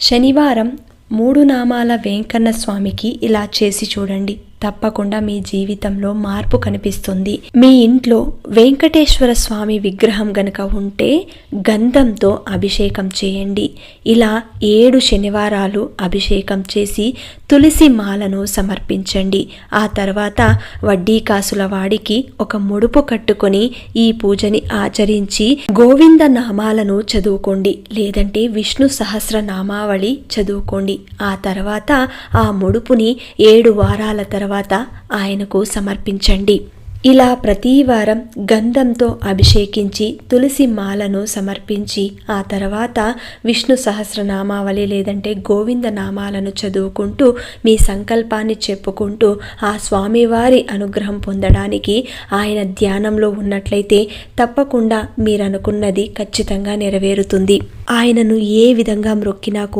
శనివారం మూడు నామాల వెంకన్న స్వామికి ఇలా చేసి చూడండి. తప్పకుండా మీ జీవితంలో మార్పు కనిపిస్తుంది. మీ ఇంట్లో వెంకటేశ్వర స్వామి విగ్రహం గనక ఉంటే గంధంతో అభిషేకం చేయండి. ఇలా ఏడు శనివారాలు అభిషేకం చేసి తులసి మాలను సమర్పించండి. ఆ తర్వాత వడ్డీ కాసుల వాడికి ఒక ముడుపు కట్టుకొని ఈ పూజని ఆచరించి గోవింద నామాలను చదువుకోండి. లేదంటే విష్ణు సహస్ర నామావళి చదువుకోండి. ఆ తర్వాత ఆ ముడుపుని ఏడు వారాల తర్వాత తర్వాత ఆయనకు సమర్పించండి. ఇలా ప్రతి వారం గంధంతో అభిషేకించి తులసి మాలను సమర్పించి ఆ తర్వాత విష్ణు సహస్రనామావళి లేదంటే గోవింద నామాలను చదువుకుంటూ మీ సంకల్పాన్ని చెప్పుకుంటూ ఆ స్వామివారి అనుగ్రహం పొందడానికి ఆయన ధ్యానంలో ఉన్నట్లయితే తప్పకుండా మీరు అనుకున్నది ఖచ్చితంగా నెరవేరుతుంది. ఆయనను ఏ విధంగా మ్రొక్కినా కూడా